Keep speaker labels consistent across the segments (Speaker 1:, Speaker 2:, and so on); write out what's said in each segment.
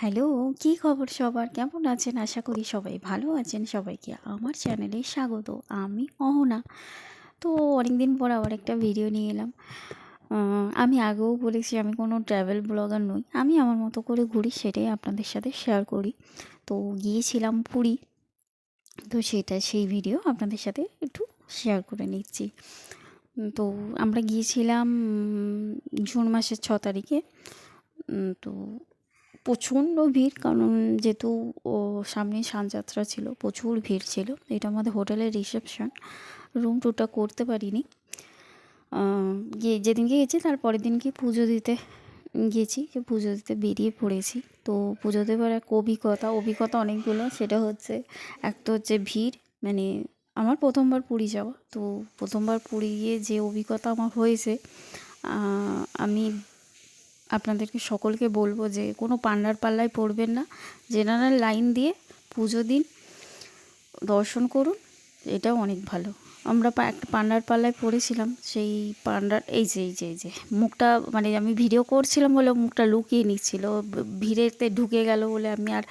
Speaker 1: Hello, কী খবর সবার? কেমন আছেন? আশা করি সবাই ভালো আছেন। সবাইকে আমার চ্যানেলে স্বাগত। আমি অহনা। তো অনেক দিন পর আবার একটা ভিডিও নিয়ে এলাম। আমি আগেও বলেছি আমি কোনো ট্রাভেল ব্লগার নই। আমি আমার মতো করে ঘুরি, সেটাই আপনাদের সাথে শেয়ার করি। তো গিয়েছিলাম পুরী। তো সেটা, সেই ভিডিও আপনাদের সাথে একটু শেয়ার করে নিচ্ছি। তো আমরা গিয়েছিলাম জুন মাসের ছ তারিখে। তো প্রচণ্ড ভিড়, কারণ যেহেতু, ও সামনে সানযাত্রা ছিল, প্রচুর ভিড় ছিল। এটা আমাদের হোটেলের রিসেপশন, রুম টুরটা করতে পারিনি। গিয়ে যেদিনকে গেছি তার পরের দিনকে পুজো দিতে গেছি যে পুজো দিতে বেরিয়ে পড়েছি। তো পুজো দেবার এক অভিজ্ঞতা অভিজ্ঞতা অনেকগুলো, সেটা হচ্ছে, এক তো হচ্ছে ভিড় মানে আমার প্রথমবার পুরী যাওয়া। তো প্রথমবার পুরী গিয়ে যে অভিজ্ঞতা আমার হয়েছে আমি আপনাদেরকে সকলকে বলব যে কোনো পান্ডার পাল্লায় পড়বেন না। জেনারেল লাইন দিয়ে পুজো দিন দর্শন করুন এটাও অনেক ভালো। আমরা একটা পান্ডার পাল্লায় পড়েছিলাম সেই পান্ডার এই যে এই যে এই যে মুখটা মানে আমি ভিডিও করছিলাম বলে মুখটা লুকিয়ে নিচ্ছিল ভিড়েতে ঢুকে গেল বলে আমি আর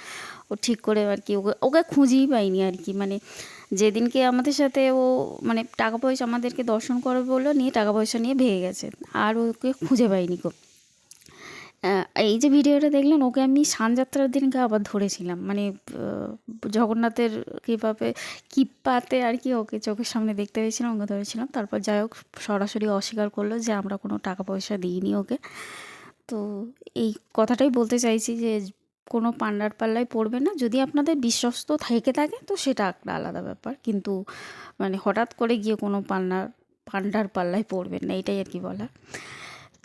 Speaker 1: ও ঠিক করে আর কি ওকে ওকে খুঁজেই পাইনি আর কি। মানে যেদিনকে আমাদের সাথে ও মানে টাকা পয়সা আমাদেরকে দর্শন করবে বলল নিয়ে টাকা পয়সা নিয়ে ভেঙে গেছে আর ওকে খুঁজে পাইনি আহ, এই যে ভিডিওটা দেখলেন, ওকে আমি সানযাত্রার দিনকে আবার ধরেছিলাম। মানে জগন্নাথের কীভাবে কিপ্পাতে আর কি ওকে চোখের সামনে দেখতে পেয়েছিলাম, ওকে ধরেছিলাম। তারপর যাই হোক, সরাসরি অস্বীকার করল যে আমরা কোনো টাকা পয়সা দিইনি ওকে। তো এই কথাটাই বলতে চাইছি যে, কোনো পান্ডার পাল্লায় পড়বে না। যদি আপনাদের বিশ্বস্ত থেকে থাকে, তো সেটা একটা আলাদা ব্যাপার। কিন্তু মানে হঠাৎ করে গিয়ে কোনো পান্ডার পান্ডার পাল্লায় পড়বেন না, এটাই আর কি বলা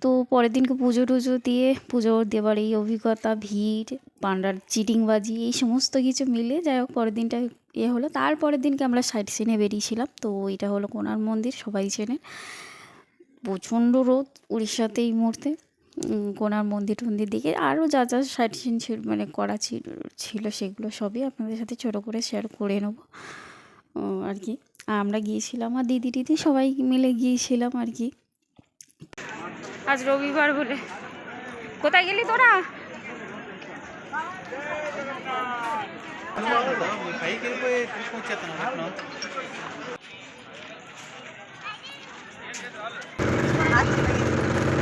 Speaker 1: তো পরের দিনকে পুজো টুজো দিয়ে পুজো দেওয়ার এই অভিজ্ঞতা, ভিড়, পান্ডার চিটিংবাজি, এই সমস্ত কিছু মিলে যাই হোক পরের দিনটা ইয়ে হলো। তারপরের দিনকে আমরা সাইড সিনে বেরিয়েছিলাম। তো এটা হলো কোনার মন্দির, সবাই চেনে। প্রচণ্ড রোদ উড়িষ্যাতে এই মুহূর্তে। কোনার মন্দির টন্দির দিকে আরও যা যা সাইড সিন ছিল মানে করা ছিল সেগুলো সবই আপনাদের সাথে ছোটো করে শেয়ার করে নেব। আর কি। আমরা গিয়েছিলাম আর দিদি দিদি সবাই মিলে গিয়েছিলাম আর কি। আজ রবিবার বলে। কোথায় গেলি তোরা?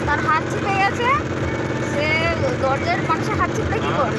Speaker 1: তার হাত ছিপে গেছে, সে দরজার মানুষের হাত ছিপলে কি করে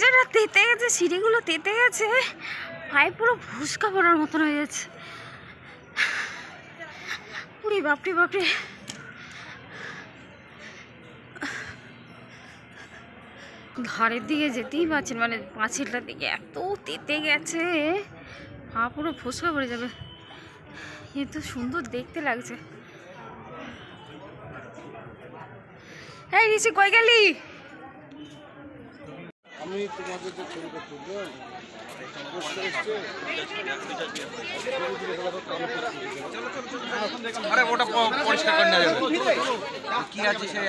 Speaker 1: এত তেতে গেছে, সিঁড়িগুলো তেতে গেছে। পায়ে পুরো ফুসকা পড়ার মতন হয়ে যাচ্ছে উরি বাপরে বাপরে। ধারের দিকে যেতেই পারছেন মানে পাঁচিলটার দিকে এত তেতে গেছে, পা পুরো ফুসকা পড়ে যাবে। এ তো সুন্দর দেখতে লাগছে। এই ঋষি, কই গেলি?
Speaker 2: আমি তোমাদের যে ছবিটা
Speaker 3: তুললাম ওটা পরিষ্কার করে নেওয়া কি আছে সেই